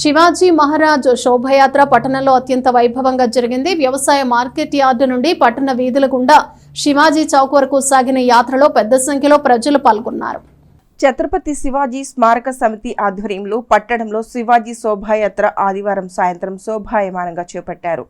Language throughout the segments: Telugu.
శివాజీ మహారాజ్ శోభయాత్ర పట్టణంలో అత్యంత వైభవంగా జరిగింది. వ్యవసాయ మార్కెట్ యార్డు నుండి పట్టణ వీధుల గుండా శివాజీ చౌక్ వరకు సాగిన యాత్రలో పెద్ద సంఖ్యలో ప్రజలు పాల్గొన్నారు. ఛత్రపతి శివాజీ స్మారక సమితి ఆధ్వర్యంలో పట్టణంలో శివాజీ శోభాయాత్ర ఆదివారం సాయంత్రం శోభాయమానంగా చేపట్టారు.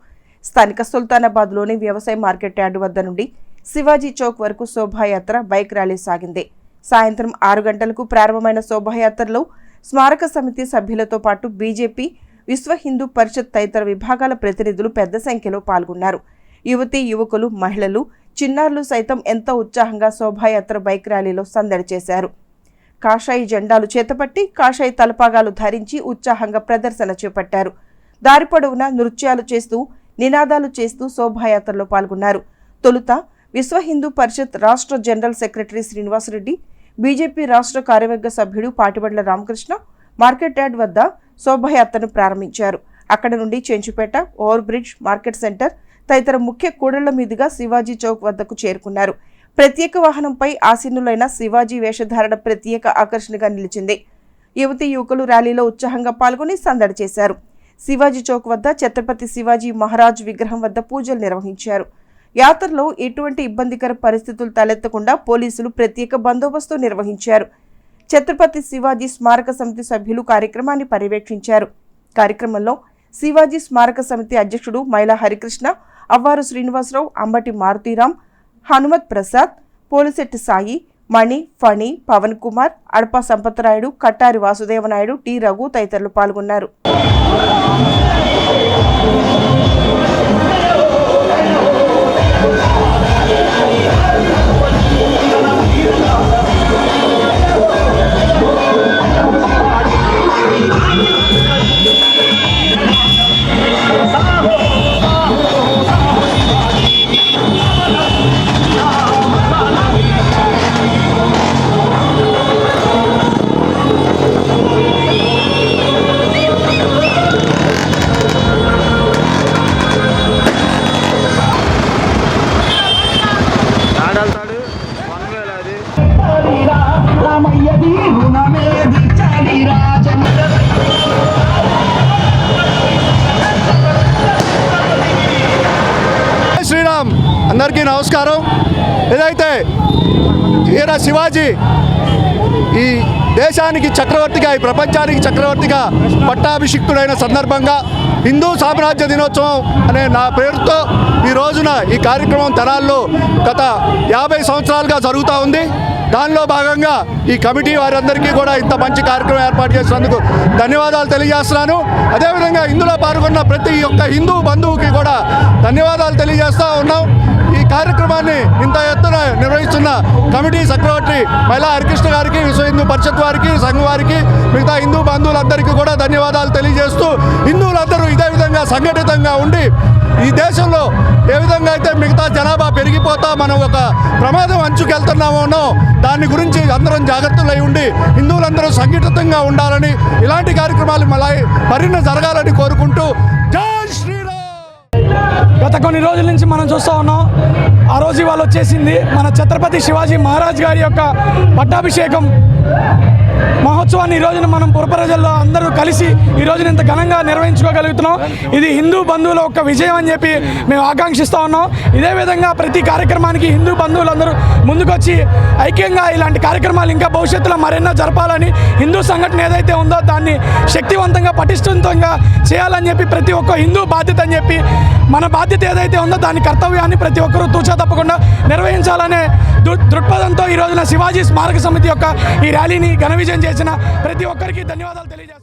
స్థానిక సుల్తానాబాద్లోని వ్యవసాయ మార్కెట్ యార్డు వద్ద నుండి శివాజీ చౌక్ వరకు శోభాయాత్ర బైక్ ర్యాలీ సాగింది. సాయంత్రం ఆరు గంటలకు ప్రారంభమైన శోభాయాత్రలో స్మారక సమితి సభ్యులతో పాటు బీజేపీ విశ్వ హిందూ పరిషత్ తదితర విభాగాల ప్రతినిధులు పెద్ద సంఖ్యలో పాల్గొన్నారు. యువతీ యువకులు మహిళలు చిన్నారులు సైతం ఎంతో ఉత్సాహంగా శోభాయాత్ర బైక్ ర్యాలీలో సందడి చేశారు. కాషాయి జెండాలు చేతపట్టి కాషాయి తలపాగాలు ధరించి ఉత్సాహంగా ప్రదర్శన చేపట్టారు. దారి పొడవునా నృత్యాలు చేస్తూ నినాదాలు చేస్తూ శోభాయాత్రలో పాల్గొన్నారు. తొలుత విశ్వ హిందూ పరిషత్ రాష్ట్ర జనరల్ సెక్రటరీ శ్రీనివాసరెడ్డి బీజేపీ రాష్ట్ర కార్యవర్గ సభ్యుడు పాటిబండ్ల రామకృష్ణ మార్కెట్ యార్డ్ వద్ద శోభయాత్రను ప్రారంభించారు. అక్కడ నుండి Chenchupeta over bridge market centre తదితర ముఖ్య కూడళ్ళ మీదుగా శివాజీ చౌక్ వద్దకు చేరుకున్నారు. ప్రత్యేక వాహనంపై ఆసీనులైన శివాజీ వేషధారణ ప్రత్యేక ఆకర్షణగా నిలిచింది. యువతి యువకులు ర్యాలీలో ఉత్సాహంగా పాల్గొని సందడి చేశారు. శివాజీ చౌక్ వద్ద ఛత్రపతి శివాజీ మహారాజ్ విగ్రహం వద్ద పూజలు నిర్వహించారు. యాత్రలో ఎటువంటి ఇబ్బందికర పరిస్థితులు తలెత్తకుండా పోలీసులు ప్రత్యేక బందోబస్తు నిర్వహించారు. ఛత్రపతి శివాజీ స్మారక సమితి సభ్యులు కార్యక్రమాన్ని పర్యవేక్షించారు. కార్యక్రమంలో శివాజీ స్మారక సమితి అధ్యక్షుడు మైలా హరికృష్ణ అవ్వారు శ్రీనివాసరావు అంబటి మారుతీరాం హనుమత్ ప్రసాద్ పోలిశెట్టి సాయి మణి ఫణి పవన్ కుమార్ అడప సంపతరాయుడు కట్టారి వాసుదేవనాయుడు టి రఘు తదితరులు పాల్గొన్నారు. ఆడతాడు రామయ్యది రాజన్న శ్రీరామ్. అందరికీ నమస్కారం. ఏదైతే ఈయన శివాజీ ఈ దేశానికి చక్రవర్తిగా ఈ ప్రపంచానికి చక్రవర్తిగా పట్టాభిషిక్తుడైన సందర్భంగా హిందూ సామ్రాజ్య దినోత్సవం అనే నా పేరుతో ఈ రోజున ఈ కార్యక్రమం తరాల్లో గత యాభై సంవత్సరాలుగా జరుగుతూ ఉంది. దానిలో భాగంగా ఈ కమిటీ వారందరికీ కూడా ఇంత మంచి కార్యక్రమం ఏర్పాటు చేసినందుకు ధన్యవాదాలు తెలియజేస్తున్నాను. అదేవిధంగా ఇందులో పాల్గొన్న ప్రతి ఒక్క హిందూ బంధువుకి కూడా ధన్యవాదాలు తెలియజేస్తూ ఉన్నాం. ఈ కార్యక్రమాన్ని ఇంత ఎత్తున నిర్వహిస్తున్న కమిటీ సెక్రటరీ మహిళా హరికృష్ణ గారికి విశ్వ హిందూ పరిషత్ వారికి సంఘం వారికి మిగతా హిందూ బంధువులందరికీ కూడా ధన్యవాదాలు తెలియజేస్తూ హిందువులందరూ ఇదే విధంగా సంఘటితంగా ఉండి ఈ దేశంలో ఏ విధంగా అయితే మిగతా జనాభా పెరిగిపోతా మనం ఒక ప్రమాదం అంచుకెళ్తున్నామోనో దాని గురించి అందరం జాగ్రత్తలు అయి ఉండి హిందువులందరూ సంఘటితంగా ఉండాలని ఇలాంటి కార్యక్రమాలు మళ్ళీ మరిన్ని జరగాలని కోరుకుంటూ జై శ్రీరామ్! గత కొన్ని రోజుల నుంచి మనం చూస్తూ ఉన్నాం. ఆ రోజు ఇవాళ వచ్చేసింది మన ఛత్రపతి శివాజీ మహారాజ్ గారి యొక్క పట్టాభిషేకం. మహోత్సవాన్ని ఈ రోజున మనం పురప్రజల్లో అందరూ కలిసి ఈ రోజున ఇంత ఘనంగా నిర్వహించుకోగలుగుతున్నాం. ఇది హిందూ బంధువుల యొక్క విజయం అని చెప్పి మేము ఆకాంక్షిస్తూ ఉన్నాం. ఇదే విధంగా ప్రతి కార్యక్రమానికి హిందూ బంధువులందరూ ముందుకొచ్చి ఐక్యంగా ఇలాంటి కార్యక్రమాలు ఇంకా భవిష్యత్తులో మరెన్నో జరపాలని హిందూ సంఘటన ఏదైతే ఉందో దాన్ని శక్తివంతంగా పటిష్టవంతంగా చేయాలని చెప్పి ప్రతి ఒక్క హిందూ బాధ్యత అని చెప్పి మన బాధ్యత ఏదైతే ఉందో దాని కర్తవ్యాన్ని ప్రతి ఒక్కరూ తూచా తప్పకుండా నిర్వహించాలనే దృ- దృక్పథంతో ఈ రోజున శివాజీ స్మారక సమితి యొక్క ఈ ర్యాలీని ఘన విజయం చేసిన ప్రతి ఒక్కరికి ధన్యవాదాలు తెలియజేస్తాను